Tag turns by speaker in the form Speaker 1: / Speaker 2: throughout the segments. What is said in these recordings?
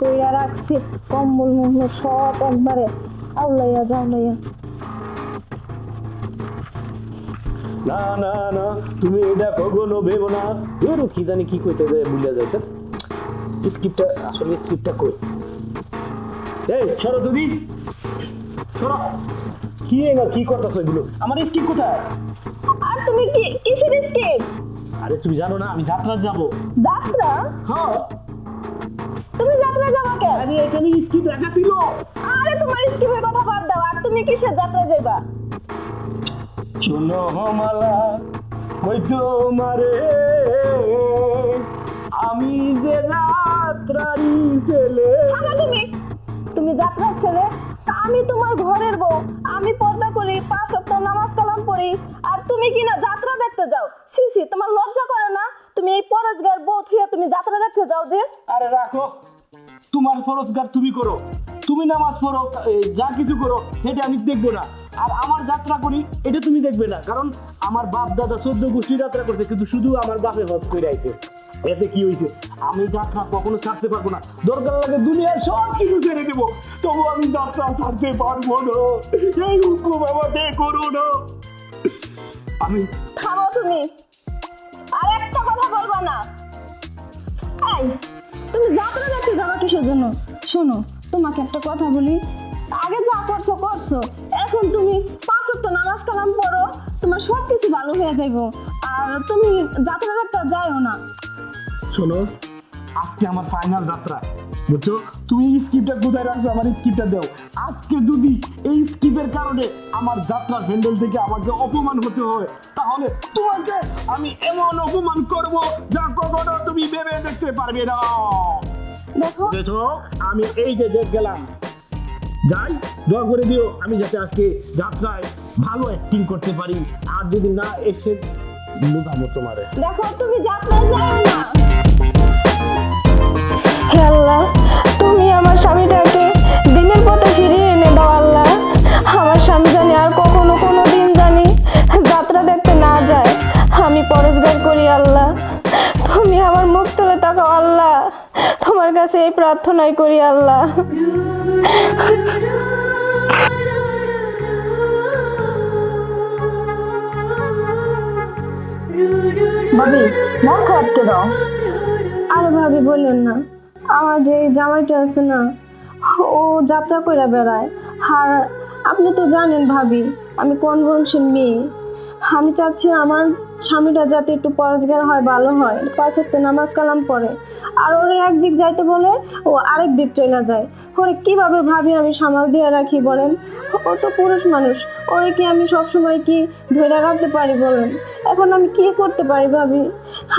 Speaker 1: কইরা রাখছি কম্বল মুম্বল সব একবারে আউলাইয়া যাওলাইয়া
Speaker 2: না না না তুমি এটা কখনো ভেবো না। এর কি জানি কি কইতে যায় যাইতে স্ক্রিপ্টটা আসলে স্ক্রিপ্টটা কই? এই সরো তুমি। সরো। কি এবার কি করতেছো এগুলো? আমার স্ক্রিপ্ট কোথায়?
Speaker 1: আর তুমি কি কিসের স্কিপ
Speaker 2: আরে তুমি জানো না আমি যাত্রা যাব।
Speaker 1: যাত্রা?
Speaker 2: হ্যাঁ।
Speaker 1: তুমি যাত্রা যাবা কেন
Speaker 2: আরে এখানে স্ক্রিপ্ট রাখা ছিল।
Speaker 1: আরে তোমার স্কিপের কথা বাদ দাও। আর তুমি কিসের যাত্রা যাইবা?
Speaker 2: শোনো মালা ওই তোমারে। আমি যে যাত্রারি ছেলে।
Speaker 1: থামো তুমি। তুমি যাত্রার ছেলে। তা আমি তোমার ঘরের বউ। আমি পর্দা করি পাঁচ সপ্তাহ নামাজ কালাম পড়ি। আর তুমি কিনা যাত্রা দেখতে যাও। সি সি তোমার লজ্জা করে না তুমি এই পরেশগার বউ থুয়ে তুমি যাত্রা দেখতে যাও যে।
Speaker 2: আরে রাখো। তোমার ফরজগার তুমি করো। তুমি নামাজ পড়ো এই যা কিছু করো সেটা আমি দেখব না। আর আমার যাত্রা করি এটা তুমি দেখবে না। কারণ আমার বাপ দাদা চোদ্দ গোষ্ঠী যাত্রা করছে কিন্তু শুধু আমার বাপে হজ করে আইছে। এতে কি হয়েছে আমি যাত্রা কখনো ছাড়তে পারব না। দরকার লাগে দুনিয়ার সব কিছু ছেড়ে দেবো। তবু আমি যাত্রা ছাড়তে পারব না। এই হুকুম আমাকে করো না। আমি
Speaker 1: থামো তুমি। আর একটা কথা বলবা না। এই তুমি যাত্রা দেখতে যাবা কিসের জন্য? শোনো, তোমাকে একটা কথা বলি। আগে যা করছ করছ। এখন তুমি পাঁচ নামাজ কালাম পড়ো, তোমার সব কিছু ভালো হয়ে যাইবো। আর তুমি যাত্রা দেখতে যাইও না।
Speaker 2: শোনো, আজকে আমার ফাইনাল যাত্রা। বুঝছ? তুমি স্কিপটা কোথায় রাখছো আমার স্কিপটা দাও। আজকে যদি এই স্কিপের কারণে আমার যাত্রার হ্যান্ডেল থেকে আমাকে অপমান হতে হয় তাহলে তোমাকে আমি এমন অপমান করব যা কখনো তুমি ভেবে দেখতে পারবে না।
Speaker 1: দেখো।
Speaker 2: দেখো আমি এই যে দেখ গেলাম। যাই দোয়া করে দিও আমি যাতে আজকে যাত্রায় ভালো অ্যাক্টিং করতে পারি। আর যদি না এসে বুঝাবো তোমারে।
Speaker 1: দেখো তুমি যাত্রা যাও না। আল্লাহ, তুমি আমার স্বামীটাকে দিনের পথে ফিরিয়ে এনে দাও আল্লাহ। আমার স্বামী জানি আর কখনো কোনো দিন জানি যাত্রা দেখতে না যায়। আমি পরস্কার করি আল্লাহ। তুমি আমার মুখ তুলে তাকাও আল্লাহ। তোমার কাছে এই প্রার্থনাই করি আল্লাহ। ভাবি মন খারাপ কেন আরে ভাবি বললেন না। আমার যে জামাইটা আছে না, ও যাত্রা করে বেড়ায়। আর আপনি তো জানেন ভাবি, আমি কোন বংশের মেয়ে। আমি চাচ্ছি আমার স্বামীটা যাতে একটু পরস্কার হয়, ভালো হয়। পাঁচ নামাজ কালাম পড়ে। আর ওরে একদিক যাইতে বলে, ও আরেক দিক চলে যায়। ওরে কীভাবে ভাবি আমি সামাল দিয়ে রাখি বলেন? ও তো পুরুষ মানুষ, ওরে কি আমি সবসময় কি ধরে রাখতে পারি বলেন? এখন আমি কি করতে পারি ভাবি?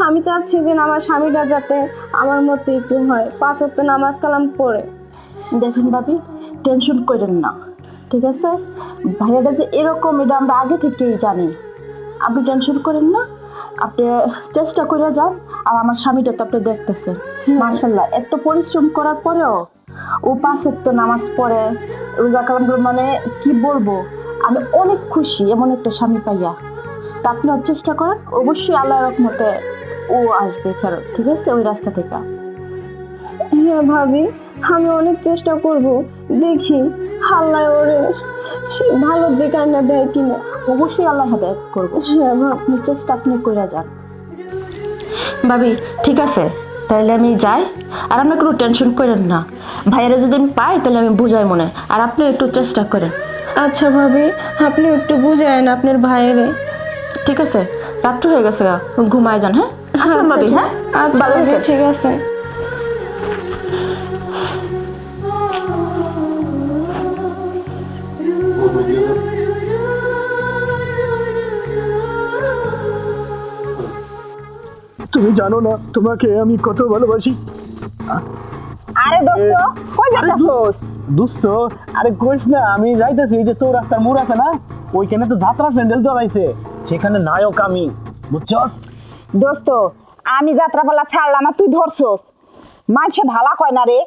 Speaker 1: আমি চাচ্ছি যে আমার স্বামীটা যাতে আমার মতো একটু হয়। পাঁচ ওয়াক্ত নামাজ কালাম পড়ে।
Speaker 3: দেখেন ভাবি টেনশন করেন না ঠিক আছে? ভাইয়াটা যে এরকম এটা আমরা আগে থেকেই জানি। আপনি টেনশন করেন না আপনি চেষ্টা করে যান আর আমার স্বামীটা তো আপনি দেখতেছেন। মার্শাল্লাহ এত পরিশ্রম করার পরেও ও পাঁচ তো নামাজ পড়ে রোজা কালাম মানে কি বলব? আমি অনেক খুশি এমন একটা স্বামী পাইয়া। তা আপনিও চেষ্টা করেন অবশ্যই আল্লাহ রহমতে ও আসবে ফেরত ঠিক আছে? ওই রাস্তা থেকে
Speaker 1: হ্যাঁ ভাবি আমি অনেক চেষ্টা করব। দেখি আল্লাহ ওরে ভালো দিকে না দেয় কিনা।
Speaker 3: অবশ্যই আল্লাহ হেদায়ত করব।
Speaker 1: হ্যাঁ ভাব।
Speaker 3: আপনি চেষ্টা আপনি করে যান। ভাবি ঠিক আছে তাহলে আমি যাই। আর আপনি কোনো টেনশন করেন না। ভাইয়েরা যদি আমি পাই তাহলে আমি বুঝাই মনে। আর আপনি একটু চেষ্টা করেন।
Speaker 1: আচ্ছা ভাবি আপনি একটু বুঝায়েন আপনার ভাইয়েরে।
Speaker 3: ঠিক আছে রাত্র হয়ে গেছে ঘুমায় যান হ্যাঁ? আসলাম ভাবি হ্যাঁ?
Speaker 1: আচ্ছা
Speaker 3: থাকেন।
Speaker 1: ঠিক আছে।
Speaker 2: তুমি জানো না তোমাকে আমি কত ভালোবাসি।
Speaker 4: আরে দোস্ত কই যাচ্ছস
Speaker 2: দুস্থ আরে কইস না আমি যাইতেছি এই যে চৌরাস্তার মোড় আছে না ওইখানে তো যাত্রা প্যান্ডেল চলাইছে সেখানে নায়ক আমি বুঝছস?
Speaker 4: দোস্ত আমি যাত্রাপালা ছাড়লাম আর তুই ধরছস। মানছে ভালা কয় না রে?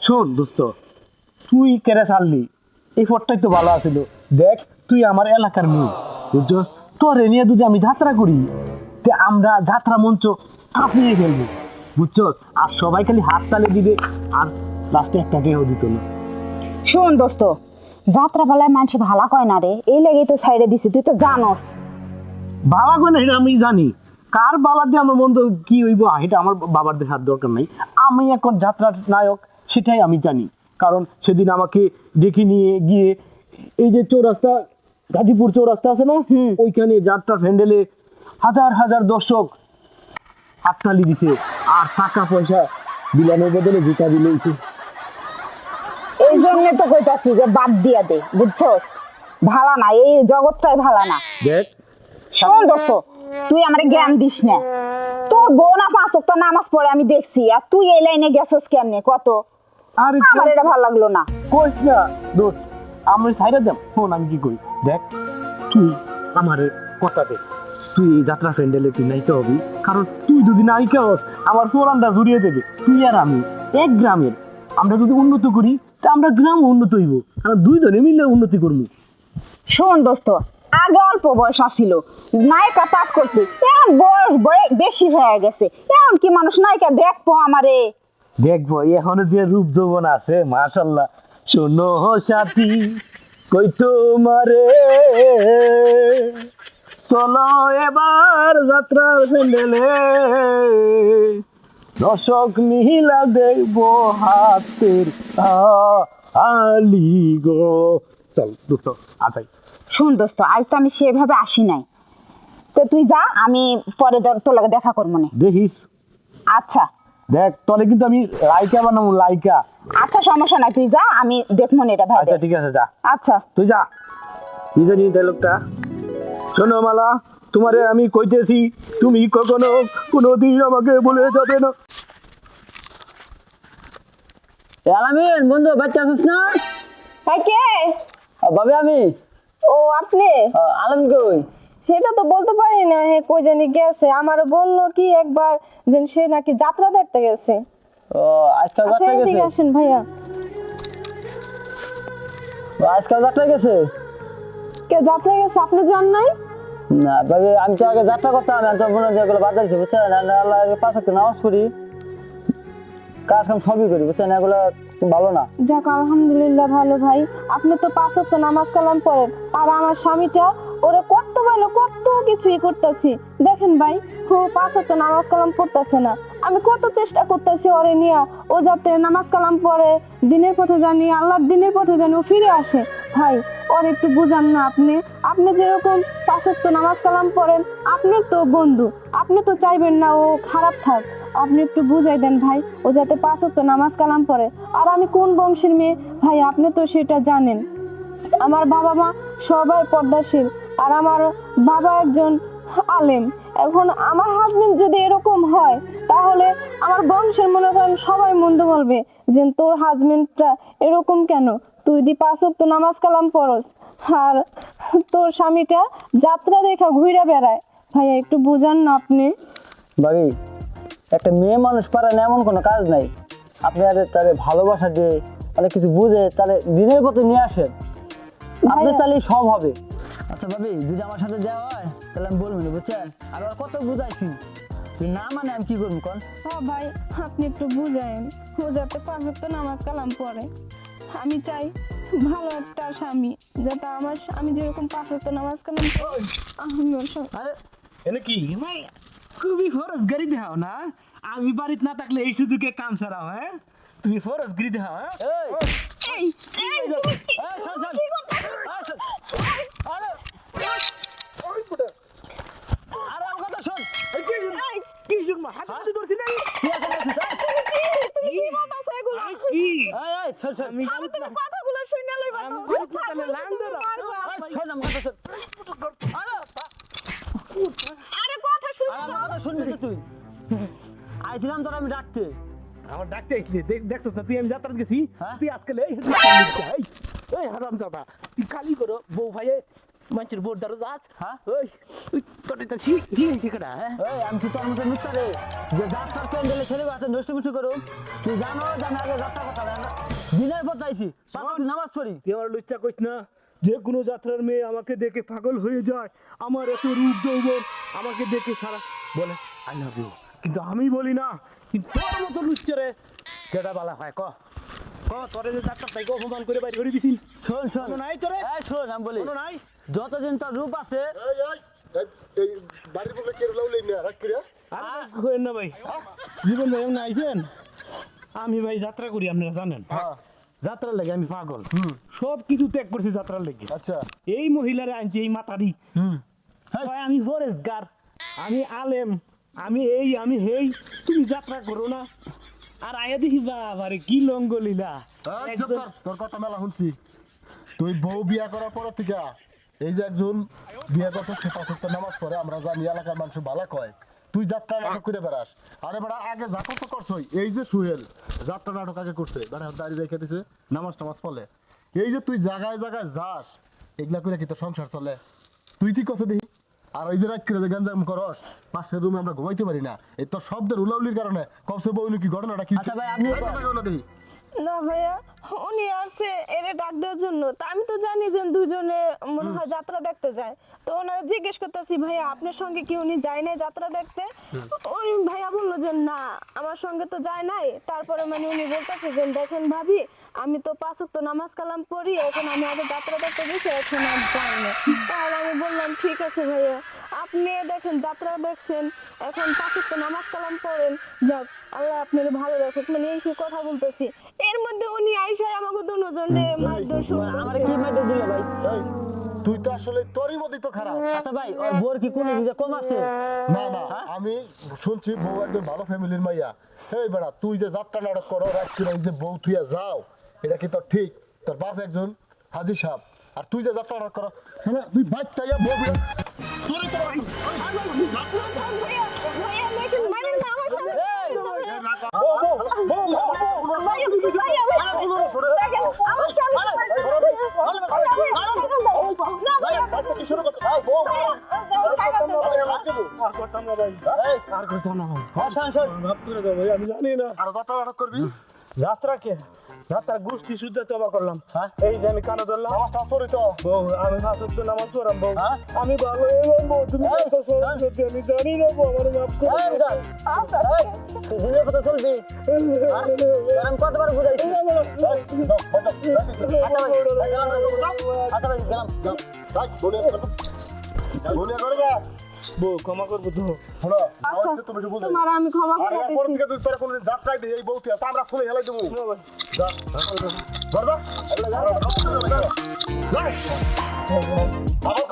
Speaker 2: শোন দোস্ত তুই কেড়ে ছাড়লি? এই ফটটাই তো ভালো আছিল। দেখ তুই আমার এলাকার মেয়ে। বুঝছস? তোর নিয়ে যদি আমি যাত্রা করি তে আমরা যাত্রা মঞ্চ কাঁপিয়ে ফেলব। বুঝছস? আর সবাই খালি হাত তালি দিবে আর লাস্টে একটা কেউ দিত না।
Speaker 4: শোন দোস্ত যাত্রা পালায় মানুষ ভালা কয় না রে? এই লেগেই তো সাইডে দিছি তুই তো জানোস।
Speaker 2: বাবা কোন এটা আমি জানি। কার বাবা দিয়ে আমার মন্দ কি হইব? এটা আমার বাবার দেখার দরকার নাই। আমি এখন যাত্রার নায়ক সেটাই আমি জানি। কারণ সেদিন আমাকে ডেকে নিয়ে গিয়ে এই যে চৌরাস্তা গাজীপুর চৌরাস্তা আছে না? ওইখানে যাত্রার প্যান্ডেলে হাজার হাজার দর্শক হাততালি দিছে। আর টাকা পয়সা বিলানোর বদলে জুতা দিলেইছে
Speaker 4: এই জন্য তো কইতাছি যে বাদ দিয়া দে বুঝছস? ভালা না এই জগৎটাই ভালা না।
Speaker 2: দেখ।
Speaker 4: শোন দোস্ত তুই আমারে জ্ঞান দিস না। তোর বউ না পাঁচ ওয়াক্ত নামাজ পড়ে আমি দেখছি। আর তুই এই লাইনে গেছস কেমনে? কত?
Speaker 2: আরে
Speaker 4: আমার এটা ভালো লাগল না।
Speaker 2: কইস না দোস্ত আমি সাইডে দেব ফোন আমি কি করি দেখ তুই আমার কথা দে। তুই এই যাত্রা প্যান্ডেলে তুই নাইতে হবি। কারণ তুই যদি নায়িকা হস আমার ফোরানটা জুড়িয়ে দেবে। তুই আর আমি এক গ্রামের। আমরা যদি উন্নত করি তা আমরা গ্রাম উন্নত হইব। কারণ দুইজনে মিলে উন্নতি করব
Speaker 4: শোন দোস্ত। আগে অল্প বয়স আসিল নায়িকা পাঠ করছি। এখন বয়স বেশি হয়ে গেছে। এখন কি মানুষ নায়িকা দেখব আমারে?
Speaker 2: দেখব, এখন যে রূপ যৌবন আছে, মাশাল্লাহ। শোনো সাথী, কই তোমারে? চলো এবার যাত্রার প্যান্ডেলে। দর্শক মিহিলা দেখব হাতের আলি গো। চল, দোস্ত আচ্ছা
Speaker 4: শোন দোস্ত আজ তো আমি সেভাবে আসি নাই। তো তুই যা আমি পরে তোর- তোর লাগে দেখা করব না।
Speaker 2: দেখিস।
Speaker 4: আচ্ছা।
Speaker 2: দেখ তলে কিন্তু আমি লাইকা বানাবো লাইকা।
Speaker 4: আচ্ছা সমস্যা নাই তুই যা আমি দেখব না এটা ভাই
Speaker 2: আচ্ছা ঠিক আছে যা।
Speaker 4: আচ্ছা।
Speaker 2: তুই যা। কি জানি ডায়লগটা শোনো মালা তোমারে আমি কইতেছি তুমি কখনো কোনোদিন আমাকে বলে যাবে না।
Speaker 5: আলামিন বন্ধু বাচ্চা আছিস না?
Speaker 1: ভাই কে?
Speaker 5: ভাবে আমি।
Speaker 1: ও আপনি?
Speaker 5: আলামিন কই
Speaker 1: সেটা তো বলতে পারি না হে কই জানি গেছে। আমারও বলল কি একবার যে সে নাকি যাত্রা দেখতে গেছে।
Speaker 5: ও আজকাল
Speaker 1: আচ্ছা
Speaker 5: যাত্রা গেছে?
Speaker 1: আসেন ভাইয়া।
Speaker 5: ও, আজকাল যাত্রা গেছে?
Speaker 1: কে যাত্রা গেছে? আপনি যান নাই?
Speaker 5: না ভাবে আমি তো আগে যাত্রা করতাম আমি তো মনে যেগুলো বাদ দিয়েছি বুঝছেন? আল্লাহ পাঁচ নামাজ পড়ি। কাজ কাম সবই করি বুঝছেন? এগুলো ভালো না?
Speaker 1: যাক, আলহামদুলিল্লাহ ভালো ভাই। আপনি তো পাঁচ ওয়াক্ত নামাজ কালাম পড়েন, আর আমার স্বামীটা ওরে কত ভালো কত কিছুই করতেছি। দেখেন ভাই ও পাঁচ ওয়াক্ত নামাজ কালাম পড়তেছে না। আমি কত চেষ্টা করতেছি ওরে নিয়ে, ও যাতে নামাজ কালাম পড়ে, দিনের পথে জানি, আল্লাহর দিনের পথে জানি ও ফিরে আসে। ভাই, ওর একটু বুঝান না আপনি আপনি যেরকম পাঁচ ওয়াক্ত নামাজ কালাম পড়েন আপনার তো বন্ধু। আপনি তো চাইবেন না ও খারাপ থাক। আপনি একটু বুঝাই দেন ভাই, ও যাতে পাঁচ ওয়াক্ত নামাজ কালাম পড়ে। আর আমি কোন বংশের মেয়ে? ভাই, আপনি তো সেটা জানেন। আমার বাবা মা সবাই পর্দাশীল, আর আমার বাবা একজন আলেম। এখন আমার হাজবেন্ড যদি এরকম হয়, তাহলে আমার বংশের মনে করেন সবাই মন্দ বলবে যে, তোর হাজবেন্ডটা এরকম কেন? তুই দি পাঁচ নামাজ কালাম পড়স। আর তোর স্বামীটা যাত্রা দেখা ঘুরে বেড়ায়। ভাইয়া একটু বুঝান না আপনি।
Speaker 5: ভাবি একটা মেয়ে মানুষ পারে না এমন কোনো কাজ নাই। আপনি আগে তাদের ভালোবাসা দিয়ে অনেক কিছু বুঝে তাহলে দিনের পথে নিয়ে আসেন। আপনি চাইলে সব হবে। আচ্ছা ভাবি যদি আমার সাথে দেওয়া হয় তাহলে আমি বলব না বুঝছেন? আর ওর কত বুঝাইছি। না মানে আমি কি করব কন?
Speaker 1: হ্যাঁ ভাই আপনি একটু বুঝায়েন ও যাতে পাঁচক্ত নামাজ কালাম পড়ে। আমি চাই ভালো একটা স্বামী যাতে আমার আমি যেরকম নামাজ কালাম পড়ি আমি ওর
Speaker 2: আরে এনে কি? ভাই খুবই ফরজ গাড়ি দেখাও না? আমি বাড়িতে না থাকলে এই সুযোগে কাম ছাড়াও হ্যাঁ? তুমি ফরজ গাড়ি দেখাও হ্যাঁ?
Speaker 5: এই শোন, শোন। আরে আরে। আমার কথা শোন।
Speaker 2: কি শুনব? হাতে হাতে ধরছি না?
Speaker 5: কি? আছে
Speaker 1: কি এগুলো?
Speaker 2: আরে কি
Speaker 5: এই, এই, শোন, শোন।
Speaker 2: আমি
Speaker 1: তুমি কথাগুলো শুনে লইবা তো।
Speaker 2: আমি বাড়িতে থাকলে
Speaker 1: তারপরে
Speaker 2: লাং
Speaker 1: তুমি
Speaker 2: ধরো।
Speaker 1: মারবা।
Speaker 5: এই, শোন, আমার কথা শোন। আরে,
Speaker 1: আরে কথা শুনো
Speaker 5: আমার কথা শুনবি তুই আইছিলাম তোর আমি ডাকতে
Speaker 2: আমার ডাকতে আইছিলি দেখ দেখছস না তুই আমি যাত্রা গেছি
Speaker 5: হ্যাঁ?
Speaker 2: তুই আজকে এই এই হারাম দাদা তুই খালি করো বউ ভাইয়ে মানুষের বোর দ্বারা যাস
Speaker 5: হ্যাঁ?
Speaker 2: ওই কি হয়েছে হ্যাঁ?
Speaker 5: এই আমি কি তোর মতো মিথ্যা রে? যে যাত্রা প্যান্ডেলে ছেলে আছে নষ্ট মিষ্টি করো তুই জানো যে আগে যাত্রা কথা দিনের পর চাইছি নামাজ পড়ি।
Speaker 2: তুই আমার লুচ্চা কইস না যে কোনো যাত্রার মেয়ে আমাকে দেখে পাগল হয়ে যায় আমার এত রূপ যৌবন আমাকে দেখে সারা বলে আই লাভ ইউ কিন্তু আমি বলি না কিন্তু তোর মতো লুচ্চারে কেডা বালা হয় ক? তোরে যে যাত্রা তাইকে অপমান করে বাইরে করে দিছিস?
Speaker 5: শোন শোন।
Speaker 2: কোনো নাই তোরে?
Speaker 5: এই শোন আমি বলি।
Speaker 2: নাই?
Speaker 5: যতদিন তোর রূপ আছে
Speaker 2: আমি ভাই যাত্রা করি আপনারা জানেন। যাত্রার লেগে আমি পাগল সব কিছু ত্যাগ করছি যাত্রার লেগে
Speaker 6: আচ্ছা
Speaker 2: এই মহিলারে আনছি এই মাতারি আমি ফরেস্টগার আমি আলেম আমি এই আমি হেই তুমি যাত্রা করো না আর আয়া দেখি বাবারে কি লঙ্গলীলা
Speaker 6: এই চুপ তোর কথা মেলা শুনছি তুই বউ বিয়া করার পর থেকে এই যে একজন বিয়া করতে নামাজ পড়ে আমরা জানি এলাকার মানুষ ভালো কয়। তুই যাত্রা নাটক করে বেড়াস। আরে বেড়া আগে যাত্রা তো করছই। এই যে সুহেল যাত্রা নাটক আগে করছে। বেড়া দাঁড়িয়ে রেখে দিছে নামাজ টামাজ পড়লে। এই যে তুই জায়গায় জায়গায় যাস এগুলা করে কি তোর সংসার চলে? তুই কি করছে দেখি? আর ওই যে রাত করে যে গাঞ্জাম করস পাশের রুমে আমরা ঘুমাইতে পারি না। এই তোর শব্দের উলাউলির কারণে কমসে বউ কি ঘটনাটা কি?
Speaker 5: আচ্ছা ভাই, আপনি-
Speaker 6: না
Speaker 1: ভাইয়া উনি আসছে এরে ডাক দেওয়ার জন্য। তা আমি তো জানি যে দুজনে মনে হয় যাত্রা দেখতে যায়। তো ওনারা জিজ্ঞেস করতেছি ভাইয়া আপনার সঙ্গে কি উনি যায় নাই যাত্রা দেখতে? ওই ভাইয়া বলল যে না আমার সঙ্গে তো যায় নাই। তারপরে মানে উনি বলতেছে যে দেখেন ভাবি আমি তো পাঁচ ওয়াক্ত নামাজ কালাম পড়ি এখন আমি আগে যাত্রা দেখতে গেছি এখন আর যাই না। তাহলে আমি বললাম ঠিক আছে ভাইয়া আপনি দেখেন যাত্রা দেখছেন এখন পাঁচ ওয়াক্ত নামাজ কালাম পড়েন যাক আল্লাহ আপনার ভালো রাখুক। মানে এই কথা বলতেছি। এর মধ্যে উনি আইসায় আমাকে দুজনে মারধর শুরু
Speaker 5: আমার কি মেটে দিল ভাই
Speaker 6: তুই তো আসলে তোরই মধ্যেই তো খারাপ
Speaker 5: আচ্ছা ভাই ওর বোর কি কোনো দিকে কম আছে
Speaker 6: না না আমি শুনছি বউ একজন ভালো ফ্যামিলির মাইয়া এই বেড়া তুই যে যাত্রা নাটক করো রাত করে যে বউ তুইয়া যাও এটা কি তোর ঠিক তোর বাপ একজন হাজি সাহেব আর তুই যে যাত্রা নাটক করো হ্যাঁ তুই বাচ্চা ইয়া বউ তোরই তো
Speaker 1: ভাইয়া, ভাইয়া, দেখেন, মারেন না আমার সামনে।
Speaker 2: আমি জানি না।
Speaker 6: আর যাত্রা নাটক করবি?
Speaker 2: যাত্রা কে? যাত্রা গোষ্ঠী শুদ্ধ তবা করলাম।
Speaker 5: হ্যাঁ?
Speaker 2: এই যে আমি কানে ধরলাম।
Speaker 6: নামাজটা পড়ি তো।
Speaker 2: বউ আমি শাসক তো নামাজ পড়াম বউ।
Speaker 5: হ্যাঁ?
Speaker 2: আমি ভালো বউ তুমি আমি জানি না বউ আমার মাফ করে
Speaker 5: তুই দিনের কথা চলবি হ্যাঁ? আমি কতবার বুঝাইছি? আচ্ছা গেলাম। আচ্ছা গেলাম।
Speaker 2: বউ ক্ষমা করব তো।
Speaker 6: শোনো,
Speaker 1: আচ্ছা,
Speaker 6: আমার তুমি যে বুঝাই।
Speaker 1: তোমার আমি ক্ষমা
Speaker 6: আর
Speaker 1: করে
Speaker 6: এরপর
Speaker 1: দিচ্ছি
Speaker 6: থেকে তুই তোরা কোনোদিন যাত্রায় দিই এই বউ তুই আমরা ফুলে হেলাই দেবো। যা ধর যা। এগুলো যা। যা। আবার